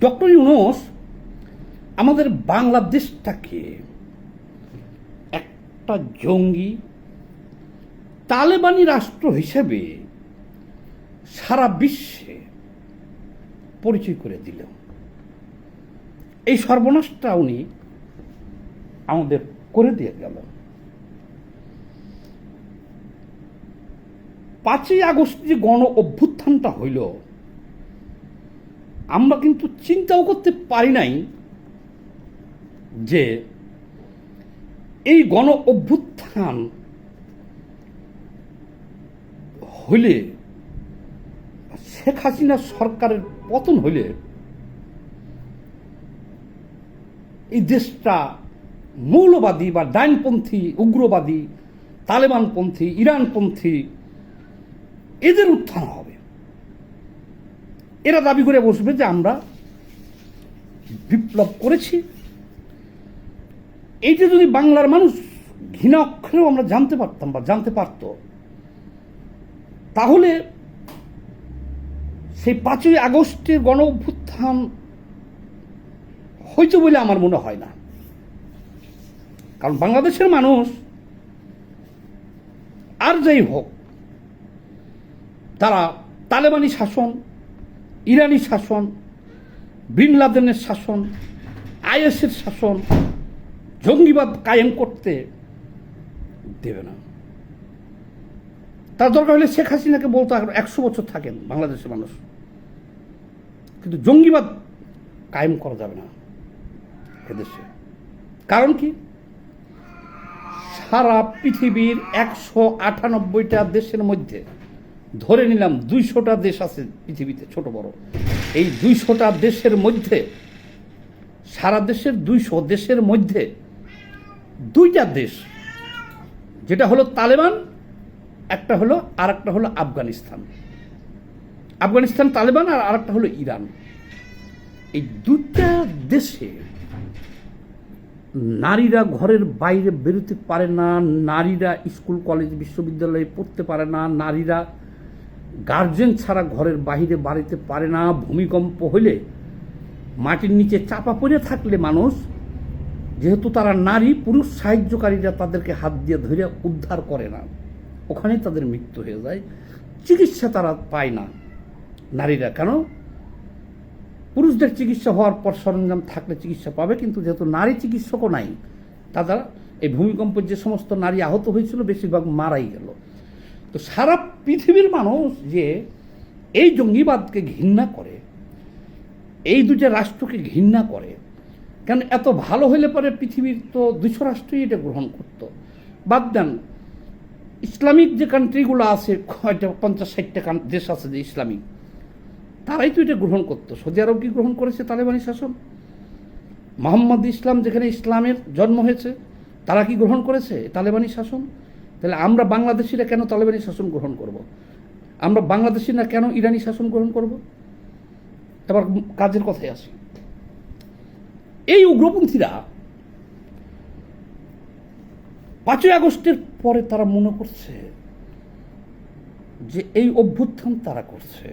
Doctor Yunus, আমাদের বাংলাদেশটাকে একটা জঙ্গি, তালেবানি রাষ্ট্র হিসেবে সারা বিশ্বে পরিচয় করে দিল। এই সর্বনাশটা উনি আমাদের করে দিয়ে গেল। পাঁচই আগস্ট যে গণ অভ্যুত্থানটা হইল আমরা কিন্তু চিন্তাও করতে পারি নাই যে এই গণ অভ্যুত্থান হইলে শেখ হাসিনা সরকারের পতন হইলে এই দেশটা মৌলবাদী বা ডাইনপন্থী উগ্রবাদী, তালেবানপন্থী, ইরানপন্থী, এদের উত্থান হবে। এরা দাবি করে বসবে যে আমরা বিপ্লব করেছি। এইটা যদি বাংলার মানুষ ঘৃণা অক্ষরেও আমরা জানতে পারতাম বা জানতে পারত, তাহলে সেই পাঁচই আগস্টের গণ অভ্যুত্থান হইতো বলে আমার মনে হয় না। কারণ বাংলাদেশের মানুষ আর যাই হোক, তারা তালেবানি শাসন ইরানি শাসন, বিন লাদেনের শাসন, আইএসের শাসন জঙ্গিবাদ কায়েম করতে দেবে না। তার দরকার হলে শেখ হাসিনাকে বলতো এখন একশো বছর থাকেন বাংলাদেশের মানুষ। কিন্তু জঙ্গিবাদ কায়েম করা যাবে না এদেশে। কারণ কি? সারা পৃথিবীর একশো আটানব্বইটা দেশের মধ্যে ধরে নিলাম দুইশোটা দেশ আছে পৃথিবীতে, ছোট বড়। এই দুইশোটা দেশের মধ্যে, সারা দেশের দুইশো দেশের মধ্যে দুইটা দেশ, যেটা হলো তালেবান, একটা হলো আর একটা হলো আফগানিস্তান। আফগানিস্তান, তালেবান আর আরেকটা হলো ইরান। এই দুটা দেশে নারীরা ঘরের বাইরে বেরোতে পারে না, নারীরা স্কুল, কলেজ, বিশ্ববিদ্যালয়ে পড়তে পারে না, নারীরা গার্জেন ছাড়া ঘরের বাইরে বাড়িতে পারে না, ভূমিকম্প হলে মাটির নিচে চাপা পড়ে থাকলে মানুষ, যেহেতু তারা নারী, পুরুষ সাহায্যকারীরা তাদেরকে হাত দিয়ে ধরে উদ্ধার করে না। ওখানেই তাদের মৃত্যু হয়ে যায়। চিকিৎসা তারা পায় না নারীরা। কেন? পুরুষদের চিকিৎসা হওয়ার পর সরঞ্জাম থাকলে চিকিৎসা পাবে, কিন্তু যেহেতু নারী চিকিৎসকও নাই তারা এই ভূমিকম্পের যে সমস্ত নারী আহত হয়েছিল, বেশিরভাগ মারাই গেল। তো সারা পৃথিবীর মানুষ যে এই জঙ্গিবাদকে ঘৃণা করে, এই দুটো রাষ্ট্রকে ঘৃণা করে, কেন এত ভালো হলে পরে পৃথিবীর তো দুশো রাষ্ট্রই এটা গ্রহণ করতো। বাদ দেন, ইসলামিক যে কান্ট্রিগুলো আছে, কয়টা, পঞ্চাশ, ষাটটা দেশ আছে যে ইসলামিক, তারাই তো এটা গ্রহণ করতো। সৌদি আরব কি গ্রহণ করেছে তালেবানি শাসন? মোহাম্মদ ইসলাম যেখানে ইসলামের জন্ম হয়েছে, তারা কি গ্রহণ করেছে তালেবানি শাসন? তাহলে আমরা বাংলাদেশিরা কেন তালেবানি শাসন গ্রহণ করব। আমরা বাংলাদেশিরা কেন ইরানি শাসন গ্রহণ করব? এবার কাজের কথায় আসি। এই উগ্রপন্থীরা পাঁচই আগস্টের পরে তারা মনে করছে যে এই অভ্যুত্থান তারা করছে।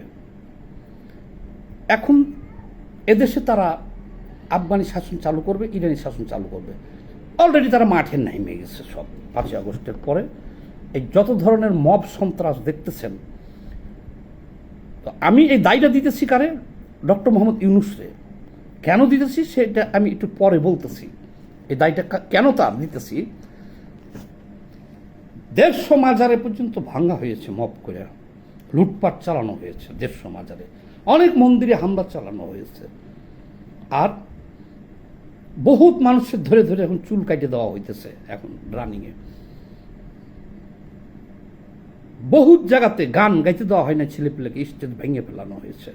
এখন এদেশে তারা আফগানি শাসন চালু করবে, ইরানি শাসন চালু করবে। অলরেডি তারা মাঠে নেমে গেছে সব। পাঁচই আগস্টের পরে এই যত ধরনের মব সন্ত্রাস দেখতেছেন, তো আমি এই দায়টা দিতেছি কারে? ডক্টর মোহাম্মদ ইউনুসরে। কেন দিতেছি? সেটা আমি একটু পরে বলতেছি। এই দায়টা কেন তার দিতেছি? দেড়শো মাজারে পর্যন্ত ভাঙ্গা হয়েছে মপ করে। লুটপাট চালানো হয়েছে দেড়শো মাজারে। অনেক মন্দিরে হামলা চালানো হয়েছে। আর বহুত মানুষের ধরে ধরে এখন চুল কাটে দেওয়া হইতেছে এখন রানিংয়ে বহুত জায়গাতে গান গাইতে দেওয়া হয় না, ছেলেপিলেকে স্টেজ ভেঙে ফেলানো হয়েছে।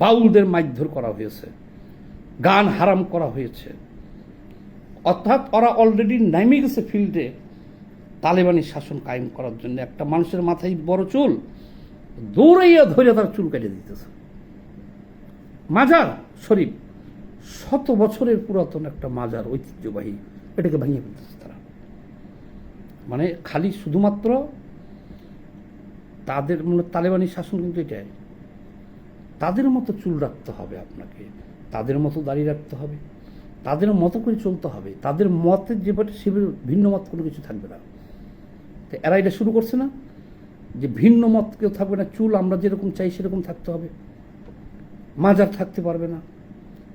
বাউলদের মারধর করা হয়েছে, গান হারাম করা হয়েছে। অর্থাৎ ওরা অলরেডি নেমে গেছে ফিল্ডে তালেবানি শাসন কায়েম করার জন্য। একটা মানুষের মাথায় বড় চুল, দৌড়াইয়া ধরে তার চুল কেটে দিতেছে। মাজার শরীফ শত বছরের পুরাতন একটা মাজার ঐতিহ্যবাহী, এটাকে ভেঙে ফেলতেছে তারা। মানে খালি শুধুমাত্র তাদের মানে তালেবানি শাসন কিন্তু এটাই। তাদের মতো চুল রাখতে হবে আপনাকে, তাদের মতো দাড়ি রাখতে হবে, তাদের মতো করে চলতে হবে, তাদের মতের যেভাবে সেভাবে ভিন্ন মত কোনো কিছু থাকবে না। তো এরা এটা শুরু করছে না? যে ভিন্ন মত কেউ থাকবে না, চুল আমরা যেরকম চাই সেরকম থাকতে হবে। মাজার থাকতে পারবে না।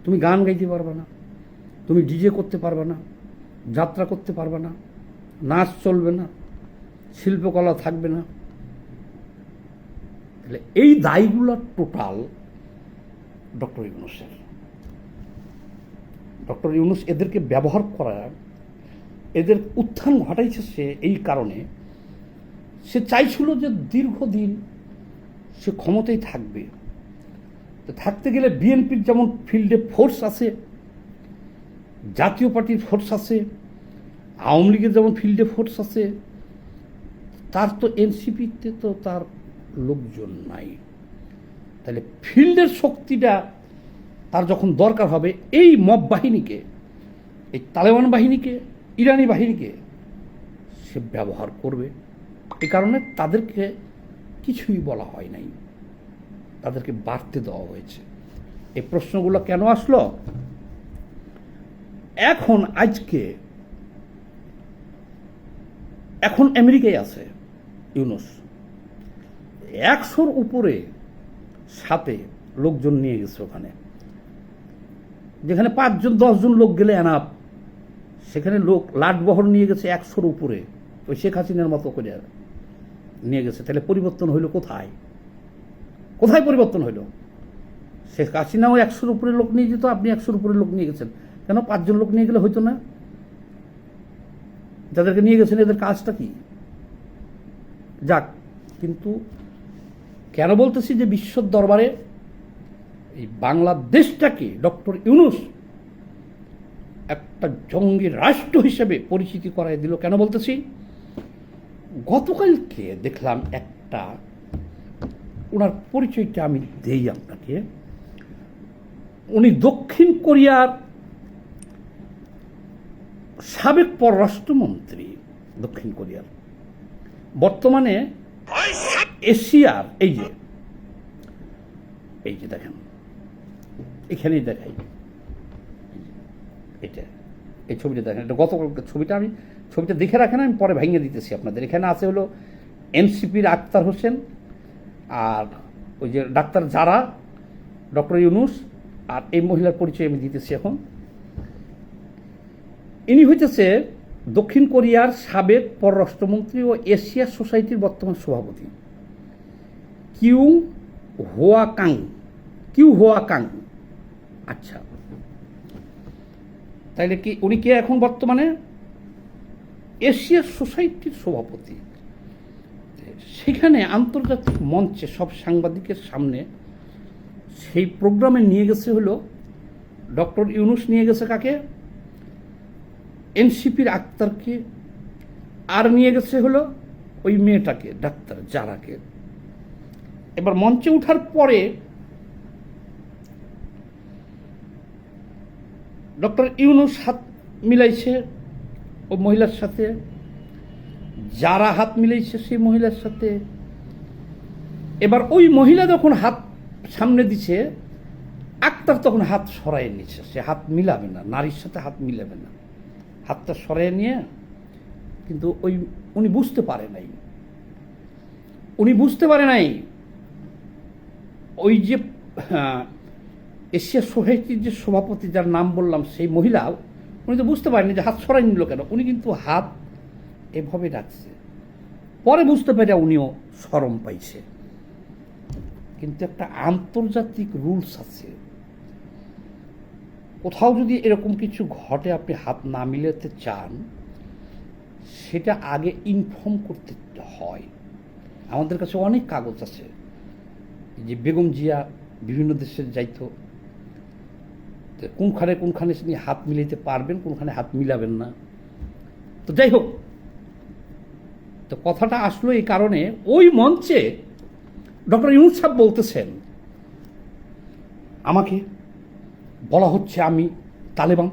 তুমি গান গাইতে পারবে না, তুমি ডিজে করতে পারবে না, যাত্রা করতে পারবে না, নাচ চলবে না, শিল্পকলা থাকবে না। তাহলে এই দায়গুলো টোটাল ডক্টর ইউনুসের। ডক্টর ইউনুস এদেরকে ব্যবহার করা এদের উত্থান ঘটাইছে সে এই কারণে, সে চাইছিল যে দীর্ঘদিন সে ক্ষমতায় থাকবে। তো থাকতে গেলে বিএনপির যেমন ফিল্ডে ফোর্স আছে, জাতীয় পার্টির ফোর্স আছে, আওয়ামী লীগের যেমন ফিল্ডে ফোর্স আছে, তার তো এনসিপিতে তো তার লোকজন নাই। তাহলে ফিল্ডের শক্তিটা তার যখন দরকার হবে, এই মব বাহিনীকে, এই তালেবান বাহিনীকে, ইরানি বাহিনীকে সে ব্যবহার করবে। এ কারণে তাদেরকে কিছুই বলা হয় নাই। তাদেরকে বাড়তে দেওয়া হয়েছে। এই প্রশ্নগুলো কেন আসলো? এখন আজকে, এখন আমেরিকায় আছে ইউনুস। একশোর উপরে সাথে লোকজন নিয়ে গেছে ওখানে। যেখানে পাঁচজন, দশজন লোক গেলে এনাপ সেখানে লোক লাটবহর নিয়ে গেছে একশোর উপরে। ওই শেখ হাসিনার মতো করে নিয়ে গেছে। তাহলে পরিবর্তন হইল কোথায়? কোথায় পরিবর্তন হইল? শেখ হাসিনাও একশোর উপরে লোক নিয়ে যেত, আপনি একশোর উপরে লোক নিয়ে গেছেন। কেন পাঁচজন লোক নিয়ে গেলে হইতো না? যাদেরকে নিয়ে গেছেন, এদের কাজটা কি? যাক, কিন্তু কেন বলতেছি যে বিশ্বর দরবারে এই বাংলাদেশটাকে ডক্টর ইউনুস একটা জঙ্গি রাষ্ট্র হিসেবে পরিচিতি করাই দিল কেন বলতেছি? গতকালকে দেখলাম একটা ওনার পরিচয়টা আমি দেই আপনাকে। উনি দক্ষিণ কোরিয়ার সাবেক পররাষ্ট্রমন্ত্রী দক্ষিণ কোরিয়ার। বর্তমানে এশিয়ার এই যে এই যে দেখেন, এখানেই দেখাই। এটা, এই ছবিটা দেখেন, এটা গতকাল ছবিটা আমি, ছবিটা দেখে রাখেন, আমি পরে ভেঙে দিতেছি আপনাদের। এখানে আছে হলো এনসিপির আক্তার হোসেন আর ওই যে ডাক্তার যারা, ডক্টর ইউনুস আর এই মহিলার পরিচয় আমি দিতেছি এখন। ইনি হইতেছে দক্ষিণ কোরিয়ার সাবেক পররাষ্ট্রমন্ত্রী ও এশিয়া সোসাইটির বর্তমান সভাপতি। কিউ হোয়া কাং কিউ হোয়া কাং আচ্ছা। তাইলে কি উনি কে এখন বর্তমানে? এশিয়া সোসাইটির সভাপতি। সেখানে আন্তর্জাতিক মঞ্চে সব সাংবাদিকের সামনে সেই প্রোগ্রামে নিয়ে গেছে হলো ডক্টর ইউনুস, নিয়ে গেছে কাকে? এনসিপির আক্তারকে। আর নিয়ে গেছে হলো ওই মেয়েটাকে, ডাক্তার যারাকে এবার মঞ্চে ওঠার পরে ডক্টর ইউনুস হাত মিলাইছে ও মহিলার সাথে যারা হাত মিলাইছে সেই মহিলার সাথে। এবার ওই মহিলা যখন হাত সামনে দিছে আক্তার তখন হাত সরাই নিচ্ছে সে হাত মিলাবে না নারীর সাথে হাত মিলাবে না। হাতটা সরাই নিয়ে কিন্তু ওই উনি বুঝতে পারে নাই। উনি বুঝতে পারে নাই ওই যে হ্যাঁ, এশিয়া সোসাইটির যে সভাপতি যার নাম বললাম সেই মহিলা উনি তো বুঝতে পারেনি যে হাত সরাই নিল কেন। উনি কিন্তু হাত এভাবে রাখছে পরে বুঝতে পেরে উনিও সরম পাইছে। কিন্তু একটা আন্তর্জাতিক রুলস আছে। কোথাও যদি এরকম কিছু ঘটে আপনি হাত না মিলাতে চান, সেটা আগে ইনফর্ম করতে হয়। আমাদের কাছে অনেক কাগজ আছে। যে বেগম জিয়া বিভিন্ন দেশে যাইত। কোনখানে কোনখানে তিনি হাত মিলাইতে পারবেন, কোনখানে হাত মিলাবেন না। তো যাই হোক তো কথাটা আসলো এই কারণে ওই মঞ্চে ডক্টর ইউনুস সাহেব বলতেছেন, আমাকে বলা হচ্ছে আমি তালেবান।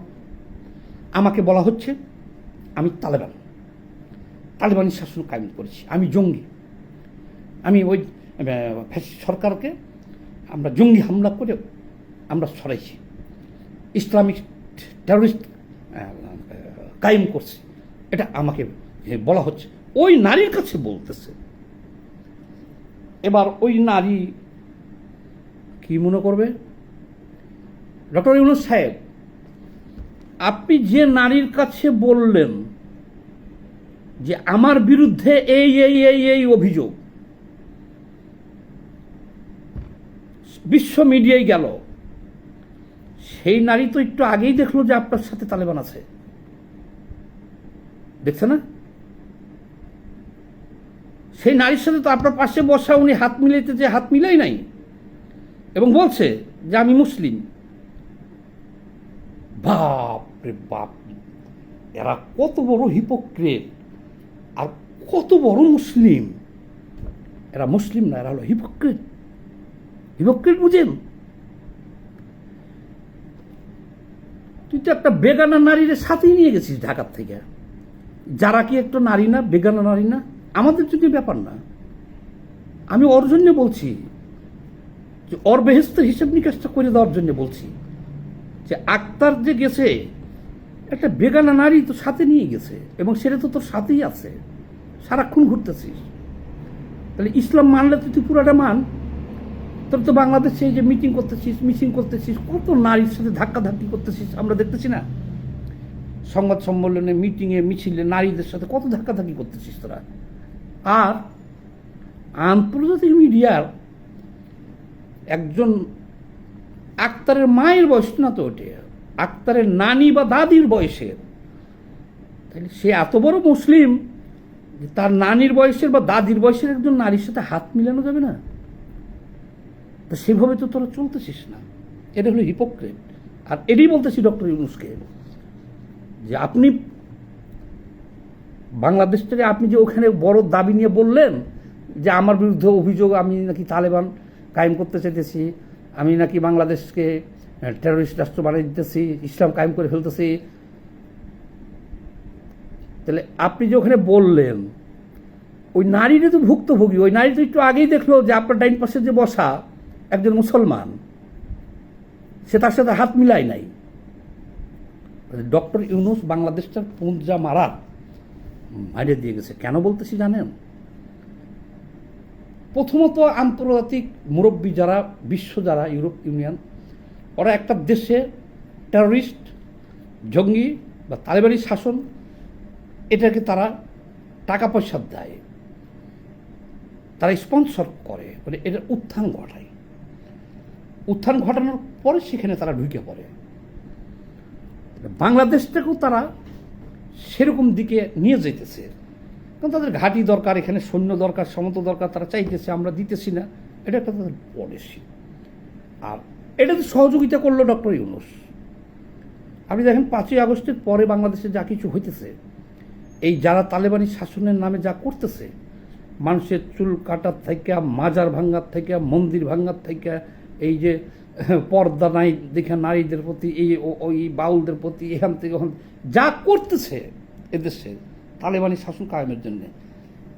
আমাকে বলা হচ্ছে আমি তালেবান। তালেবানি শাসন কায়েম করেছি। আমি জঙ্গি। আমি ওই সরকারকে আমরা জঙ্গি হামলা করে আমরা সরাইছি। ইসলামিক টেরোরিস্ট কায়েম করছি। এটা আমাকে বলা হচ্ছে। ওই নারীর কাছে বলতেছে। এবার ওই নারী কি মনে করবে? ডক্টর ইউনুস সাহেব, আপনি যে নারীর কাছে বললেন যে আমার বিরুদ্ধে এই এই এই এই অভিযোগ, বিশ্ব মিডিয়ায় গেল, সেই নারী তো একটু আগেই দেখল যে আপনার সাথে তালেবান আছে। দেখছে না? সেই নারীর সাথে তো আপনার পাশে বসা উনি হাত মিলাইতে যে হাত মিলাই নাই। এবং বলছে যে আমি মুসলিম। বাপ রে বাপ, এরা কত বড় হিপোক্রেট আর কত বড় মুসলিম। এরা মুসলিম না, এরা হলো হিপোক্রেট হিপোক্রেট বুঝেন? তুই তো একটা বেগানা নারীর সাথেই নিয়ে গেছিস ঢাকার থেকে। যারা কি একটা নারী না, বেগানা নারী না? আমাদের যদি ব্যাপার না। আমি ওর জন্য বলছি, যে ওর বেহেস্তের হিসেব নিকাশটা করে দেওয়ার জন্য বলছি, যে আক্তার যে গেছে, একটা বেগানা নারী তো সাথে নিয়ে গেছে, এবং সেটা তো তোর সাথেই আছে। সারাক্ষণ ঘুরতেছিস। তাহলে ইসলাম মানলে তো তুই পুরাটা মান। তোর তো বাংলাদেশে যে মিটিং করতেছিস মিটিং করতেছিস, কত নারীর সাথে ধাক্কা ধাক্কি করতেছিস আমরা দেখতেছি না। সংবাদ সম্মেলনে মিটিংয়ে মিছিলে নারীদের সাথে কত ধাক্কা ধাক্কি করতেছিস তোরা? আর আন্তর্জাতিক মিডিয়ার একজন আক্তারের মায়ের বয়স না তো ওটে। আক্তারের নানি বা দাদির বয়সের। তাহলে সে এত বড় মুসলিম তার নানির বয়সের বা দাদির বয়সের একজন নারীর সাথে হাত মিলানো যাবে না? তো সেভাবে তো তোরা চলতেছিস না। এটা হলো হিপোক্রেট আর এটাই বলতেছি ডক্টর ইউনুসকে যে আপনি বাংলাদেশ থেকে আপনি যে ওখানে বড় দাবি নিয়ে বললেন যে আমার বিরুদ্ধে অভিযোগ, আমি নাকি তালেবান কায়েম করতে চাইতেছি, আমি নাকি বাংলাদেশকে টেরোরিস্ট রাষ্ট্র বানিয়ে দিতেছি, ইসলাম কায়েম করে ফেলতেছি। তাহলে আপনি যে ওখানে বললেন, ওই নারীরই তো ভুক্তভোগী, ওই নারী তো একটু আগেই দেখল যে আপনার ডাইন পাশে যে বসা একজন মুসলমান, সে তার সাথে হাত মিলাই নাই। ডক্টর ইউনুস বাংলাদেশটার পুঞ্জা মারার মারিয়ে দিয়ে গেছে। কেন বলতেছি জানেন? প্রথমত আন্তর্জাতিক মুরব্বী যারা, বিশ্ব যারা, ইউরোপ ইউনিয়ন, ওরা একটা দেশে টেররিস্ট জঙ্গি বা তালেবানি শাসন, এটাকে তারা টাকা পয়সা দেয়। তারা স্পন্সর করে মানে এটার উত্থান ঘটায়। উত্থান ঘটানোর পরে সেখানে তারা ঢুকে পড়ে। বাংলাদেশটাকেও তারা সেরকম দিকে নিয়ে যেতেছে। কারণ তাদের ঘাঁটি দরকার, এখানে সৈন্য দরকার, সমত দরকার, তারা চাইতেছে, আমরা দিতেছি না। এটা একটা তাদের পলিসি আর এটা তো সহযোগিতা করল ডক্টর ইউনুস। আপনি দেখেন, পাঁচই আগস্টের পরে বাংলাদেশে যা কিছু হইতেছে, এই যারা তালেবানি শাসনের নামে যা করতেছে, মানুষের চুল কাটার থেকে, মাজার ভাঙ্গার থেকে, মন্দির ভাঙ্গার থেকে, এই যে পর্দা নাই, দেখে নারীদের প্রতি এই ওই বাউলদের প্রতি এখান থেকে ওখান যা করতেছে এদেশে, তালেবানি শাসন কায়েমের জন্য,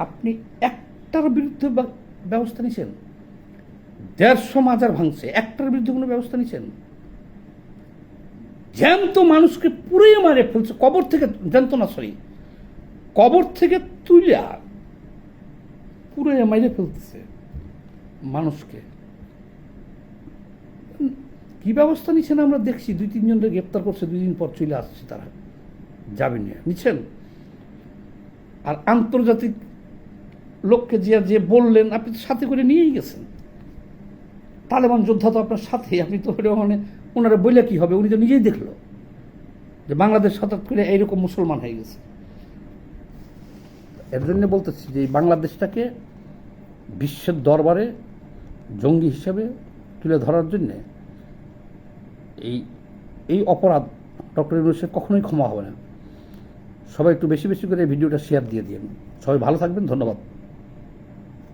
আপনি একটার বিরুদ্ধে ব্যবস্থা নিছেন? দেড়শো মাজার ভাঙছে, একটার বিরুদ্ধে কোনো ব্যবস্থা নিছেন? জ্যান্ত মানুষকে পুড়িয়ে মারে ফেলছে, কবর থেকে, জ্যান্ত না সরি কবর থেকে তুলিয়া পুড়িয়ে মাইরে ফেলতেছে মানুষকে। কি ব্যবস্থা নিচ্ছেন আমরা দেখছি, দুই তিনজনকে গ্রেপ্তার করছে, দুই দিন পর চলে আসছে তারা। যাবে নিয়ে নিচ্ছেন? আর আন্তর্জাতিক লোককে যে যে বললেন, আপনি তো সাথে করে নিয়েই গেছেন। তালেবান যোদ্ধা তো আপনার সাথে, আপনি তো মানে ওনারা বইলে কি হবে? উনি তো নিজেই দেখল যে বাংলাদেশ হঠাৎ করে এইরকম মুসলমান হয়ে গেছে। এর জন্য বলতেছি যে বাংলাদেশটাকে বিশ্বের দরবারে জঙ্গি হিসেবে তুলে ধরার জন্যে এই এই অপরাধ ডক্টর ইউনুসের কখনোই ক্ষমা হবে না। সবাই একটু বেশি বেশি করে ভিডিওটা শেয়ার দিয়ে দিন সবাই ভালো থাকবেন, ধন্যবাদ।